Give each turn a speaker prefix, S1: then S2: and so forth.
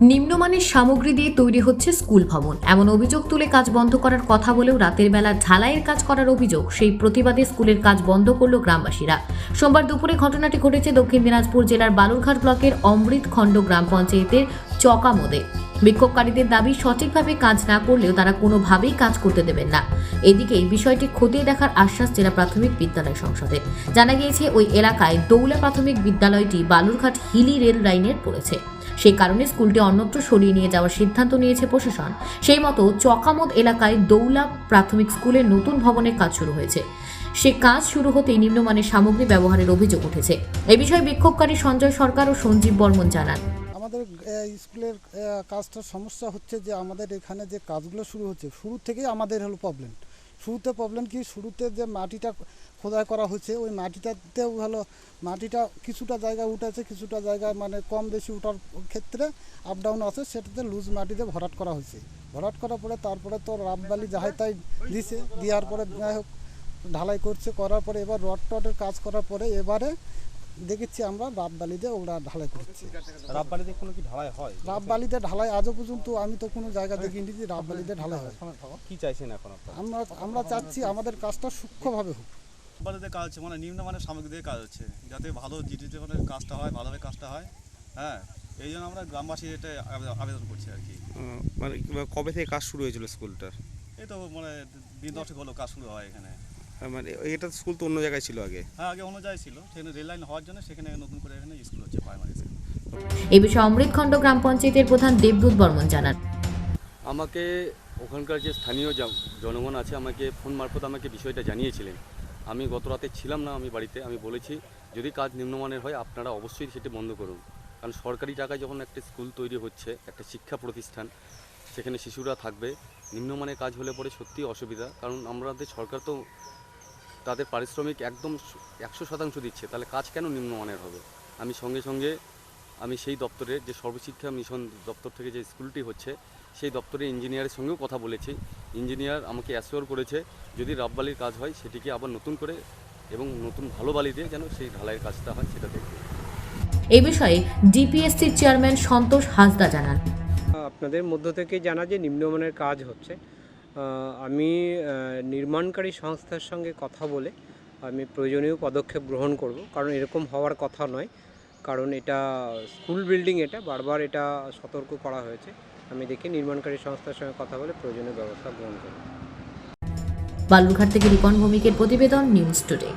S1: নিম্নমানের সামগ্রী দিয়ে তৈরি হচ্ছে স্কুল ভবন। এমন অভিযোগ তুলে কাজ বন্ধ করার কথা বলেও রাতের বেলা ঢালাইয়ের কাজ করার অভিযোগ, সেই প্রতিবাদে স্কুলের কাজ বন্ধ করল গ্রামবাসীরা। সোমবার দুপুরে ঘটনাটি ঘটেছে দক্ষিণ দিনাজপুর জেলার বালুরঘাট ব্লকের অমৃত খণ্ড গ্রাম পঞ্চায়েতের চকামোদে। বিক্ষোভকারীদের দাবি, সঠিকভাবে কাজ না করলেও তারা কোনোভাবেই কাজ করতে দেবেন না। এদিকে এই বিষয়টি খতিয়ে দেখার আশ্বাস জেলা প্রাথমিক বিদ্যালয় সংসদে জানা গিয়েছে, ওই এলাকায় দৌলা প্রাথমিক বিদ্যালয়টি বালুরঘাট হিলি রেল লাইনের পড়েছে। সেই কারণে স্কুলটি অন্যত্র সরিয়ে নিয়ে যাওয়ার সিদ্ধান্ত নিয়েছে প্রশাসন। সেই মতো চকামত এলাকায় দৌলা প্রাথমিক স্কুলের নতুন ভবনের কাজ শুরু হয়েছে। সে কাজ শুরু হতেই নিম্নমানের সামগ্রী ব্যবহারের অভিযোগ উঠেছে। এ বিষয়ে বিক্ষোভকারী সঞ্জয় সরকার ও সঞ্জীব বর্মন জানান।
S2: আমাদের স্কুলের কাজটার সমস্যা হচ্ছে যে আমাদের এখানে যে কাজগুলো শুরু হচ্ছে, শুরু থেকেই আমাদের হলো প্রবলেম শুরুতে প্রবলেম কি? শুরুতে যে মাটিটা খোদাই করা হয়েছে, ওই মাটিটাতেও ভালো, মাটিটা কিছুটা জায়গায় উঠেছে কিছুটা জায়গায় মানে কম বেশি উঠার ক্ষেত্রে আপ ডাউন আছে, সেটাতে লুজ মাটিতে ভরাট করা হয়েছে। ভরাট করার পরে তারপরে তো রাববালি যাহাই তাই দিছে, দেওয়ার পরে যাই হোক, ঢালাই করছে, করার পরে এবার রড টডের কাজ করার পরে এবারে দেখেছি আমরা রাববালিতে ওরা ঢালাই করছে।
S3: রাববালিতে কোনো কি ঢালাই হয়?
S2: রাববালিতে ঢালাই আজও পর্যন্ত আমি তো কোনো জায়গা দেখিনি যে রাববালিতে ঢালাই হয়।
S3: কি চাইছেন এখন আপনারা?
S2: আমরা আমরা চাচ্ছি আমাদের কাজটা সূক্ষ্মভাবে হোক।
S4: বাড়িতে কাজ হচ্ছে মানে নিম্নমানের সামগ্রী দিয়ে কাজ হচ্ছে যাতে ভালো জিটিতে মানে কাজটা হয় ভালোভাবে কাজটা হয় হ্যাঁ? এই জন্য আমরা গ্রামবাসী এটা আবেদন- করছি আর কি।
S3: মানে কবে থেকে কাজ শুরু হয়েছিল স্কুলটার?
S4: এই তো মানে দিন দশেক হলো কাজ শুরু হয় এখানে।
S3: মানে এটা স্কুল তো অন্য জায়গায় ছিল আগে।
S4: হ্যাঁ আগে অন্য জায়গায় ছিল। সেখানে রেল লাইন হওয়ার জন্য সেখানে নতুন করে এখানে স্কুল হচ্ছে প্রাইমারি স্কুল
S1: এ বিষয়ে অমৃতখণ্ড গ্রাম পঞ্চায়েতের প্রধান দেবদূত বর্মন জানান।
S5: আমাকে ওখানকার যে স্থানীয় জনগণ আছে আমাকে ফোন মারফত আমাকে বিষয়টা জানিয়েছিলেন। আমি গত রাতে ছিলাম না আমি বাড়িতে আমি বলেছি যদি কাজ নিম্নমানের হয় আপনারা অবশ্যই সেটি বন্ধ করুন। কারণ সরকারি টাকায় যখন একটা স্কুল তৈরি হচ্ছে একটা শিক্ষা প্রতিষ্ঠান সেখানে শিশুরা থাকবে নিম্নমানের কাজ হলে পরে সত্যিই অসুবিধা। কারণ আমাদের সরকার তো তাদের পারিশ্রমিক একদম একশো শতাংশ দিচ্ছে তাহলে কাজ কেন নিম্নমানের হবে? আমি সঙ্গে সঙ্গে আমি সেই দপ্তরে যে সর্বশিক্ষা মিশন দপ্তর থেকে যে স্কুলটি হচ্ছে সেই দপ্তরে ইঞ্জিনিয়ারের সঙ্গেও কথা বলেছি। ইঞ্জিনিয়ার আমাকে অ্যাসিওর করেছে যদি রাববালির কাজ হয় সেটিকে আবার নতুন করে এবং নতুন ভালো বালি দিয়ে যেন সেই ঢালাইয়ের কাজটা হয় সেটা দেখবে।
S1: এই বিষয়ে ডিপিএসসির চেয়ারম্যান সন্তোষ হাসদা জানান।
S6: আপনাদের মধ্য থেকে জানা যে নিম্নমানের কাজ হচ্ছে আমি নির্মাণকারী সংস্থার সঙ্গে কথা বলে আমি প্রয়োজনীয় পদক্ষেপ গ্রহণ করব। কারণ এরকম হওয়ার কথা নয়। কারণ এটা স্কুল বিল্ডিং এটা, বারবার এটা সতর্ক করা হয়েছে। আমি দেখি নির্মাণকারী সংস্থার সঙ্গে কথা বলে প্রয়োজনীয় ব্যবস্থা গ্রহণ করব।
S1: বালুরঘাট থেকে রিপন ভৌমিকের প্রতিবেদন নিউজ টুডে।